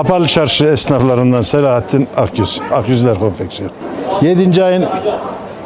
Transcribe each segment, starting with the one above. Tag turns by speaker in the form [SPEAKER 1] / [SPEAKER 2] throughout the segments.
[SPEAKER 1] Kapalı çarşı esnaflarından Selahattin Akyüz. Akyüzler Konfeksiyon. 7. ayın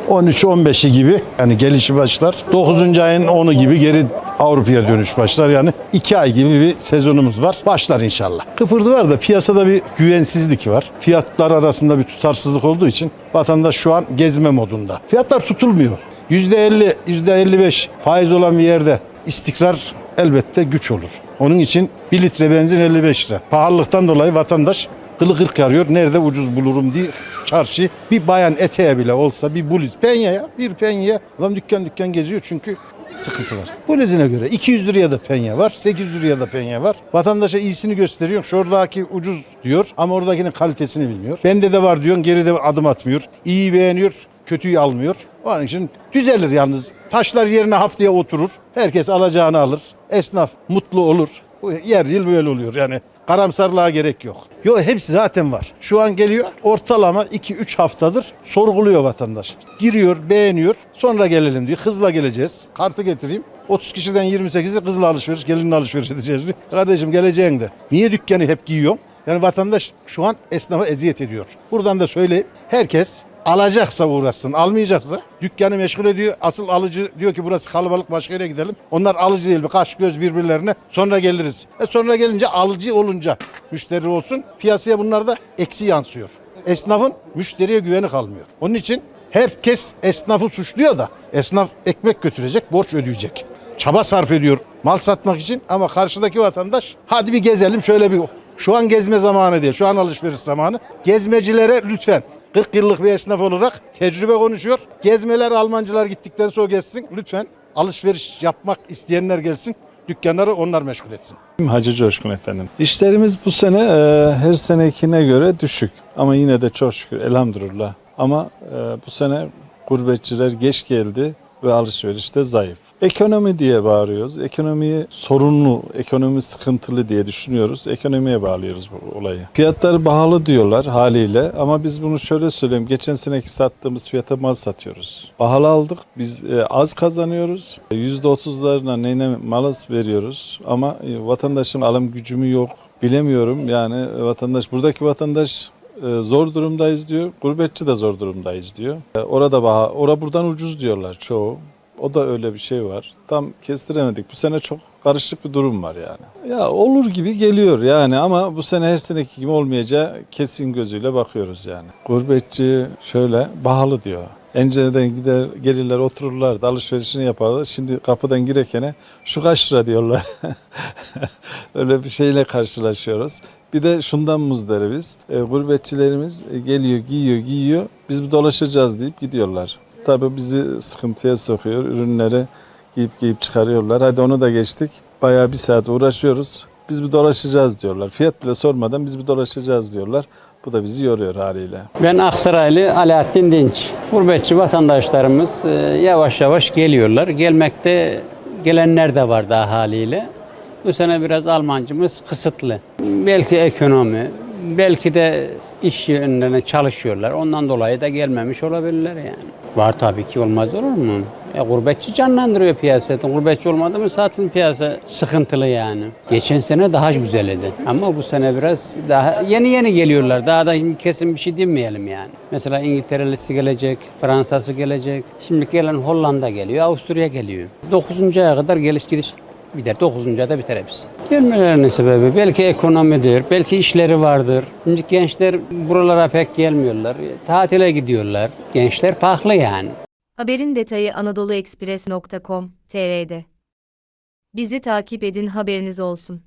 [SPEAKER 1] 13-15'i gibi yani gelişi başlar. 9. ayın 10'u gibi geri Avrupa'ya dönüş başlar. Yani 2 ay gibi bir sezonumuz var. Başlar inşallah. Kıpırdı var da piyasada bir güvensizlik var. Fiyatlar arasında bir tutarsızlık olduğu için vatandaş şu an gezme modunda. Fiyatlar tutulmuyor. %50, %55 faiz olan bir yerde istikrar elbette güç olur. Onun için 1 litre benzin 55 lira. Pahalılıktan dolayı vatandaş kılı kırk yarıyor. Nerede ucuz bulurum diye çarşı bir bayan eteğe bile olsa bir bluz penye ya bir penye adam dükkan dükkan geziyor çünkü sıkıntı var. Bluzine göre 200 liraya da penye var 800 liraya da penye var. Vatandaşa iyisini gösteriyor. Şuradaki ucuz diyor ama oradakinin kalitesini bilmiyor. Bende de var diyorsun geride adım atmıyor. İyi beğeniyor kötüyü almıyor. Onun için düzelir yalnız. Taşlar yerine haftaya oturur. Herkes alacağını alır. Esnaf mutlu olur. Yer yıl böyle oluyor yani. Karamsarlığa gerek yok. Yok hepsi zaten var. Şu an geliyor ortalama 2-3 haftadır sorguluyor vatandaş. Giriyor, beğeniyor. Sonra gelelim diyor. Hızla geleceğiz. Kartı getireyim. 30 kişiden 28'i kızla alışveriş, gelinle alışveriş edeceğiz. Kardeşim geleceğin de. Niye dükkanı hep giyiyorsun? Yani vatandaş şu an esnafa eziyet ediyor. Buradan da söyleyeyim. Herkes alacaksa uğraşsın, almayacaksa dükkanı meşgul ediyor. Asıl alıcı diyor ki burası kalabalık başka yere gidelim. Onlar alıcı değil, bir kaş göz birbirlerine sonra geliriz. E sonra gelince alıcı olunca müşteri olsun. Piyasaya bunlar da eksi yansıyor. Esnafın müşteriye güveni kalmıyor. Onun için herkes esnafı suçluyor da esnaf ekmek götürecek, borç ödeyecek. Çaba sarf ediyor mal satmak için ama karşıdaki vatandaş hadi bir gezelim şöyle bir şu an gezme zamanı değil. Şu an alışveriş zamanı. Gezmecilere lütfen 40 yıllık bir esnaf olarak tecrübe konuşuyor. Gezmeler Almancılar gittikten sonra gezsin. Lütfen alışveriş yapmak isteyenler gelsin. Dükkanları onlar meşgul etsin.
[SPEAKER 2] Hacı Coşkun efendim. İşlerimiz bu sene e, her senekine göre düşük ama yine de çok şükür elhamdülillah. Ama e, bu sene gurbetçiler geç geldi ve alışverişte zayıf. Ekonomi diye bağırıyoruz. Ekonomiyi sorunlu, ekonomi sıkıntılı diye düşünüyoruz. Ekonomiye bağlıyoruz bu olayı. Fiyatlar pahalı diyorlar haliyle ama biz bunu şöyle söyleyeyim. Geçen seneki sattığımız fiyata mal satıyoruz. Pahalı aldık. Biz e, az kazanıyoruz. %30'larına neyine malas veriyoruz ama e, vatandaşın alım gücümü yok. Bilemiyorum yani vatandaş buradaki vatandaş e, zor durumdayız diyor. Gurbetçi de zor durumdayız diyor. E, Orada baha, ora buradan ucuz diyorlar çoğu. O da öyle bir şey var. Tam kestiremedik. Bu sene çok karışık bir durum var yani. Ya olur gibi geliyor yani ama bu sene her seneki gibi olmayacağı kesin gözüyle bakıyoruz yani. Gurbetçi şöyle pahalı diyor. Önceden gider gelirler otururlar da alışverişini yaparlar. Şimdi kapıdan girekene şu kaç lira diyorlar. Öyle bir şeyle karşılaşıyoruz. Bir de şundan muzdaribiz. E, gurbetçilerimiz e, geliyor, giyiyor, giyiyor. Biz bu dolaşacağız deyip gidiyorlar. Tabii bizi sıkıntıya sokuyor. Ürünleri giyip giyip çıkarıyorlar. Hadi onu da geçtik. Bayağı bir saat uğraşıyoruz. Biz bir dolaşacağız diyorlar. Fiyat bile sormadan biz bir dolaşacağız diyorlar. Bu da bizi yoruyor haliyle.
[SPEAKER 3] Ben Aksaraylı Alaaddin Dinç. Gurbetçi vatandaşlarımız e, yavaş yavaş geliyorlar. Gelmekte gelenler de var daha haliyle. Bu sene biraz Almancımız kısıtlı. Belki ekonomi, belki de iş yönlerine çalışıyorlar. Ondan dolayı da gelmemiş olabilirler yani. Var tabii ki olmaz olur mu? E, gurbetçi canlandırıyor piyasayı. Gurbetçi olmadı mı zaten piyasa sıkıntılı yani. Geçen sene daha güzeldi. Ama bu sene biraz daha yeni yeni geliyorlar. Daha da şimdi kesin bir şey demeyelim yani. Mesela İngilterelisi gelecek, Fransası gelecek. Şimdi gelen Hollanda geliyor, Avusturya geliyor. 9. aya kadar geliş gidiş biter. 9. ayda biter hepsi. Gelmelerinin sebebi belki ekonomidir, belki işleri vardır. Şimdi gençler buralara pek gelmiyorlar. Tatile gidiyorlar. Gençler farklı yani.
[SPEAKER 4] Haberin detayı anadoluekspres.com.tr'de. Bizi takip edin haberiniz olsun.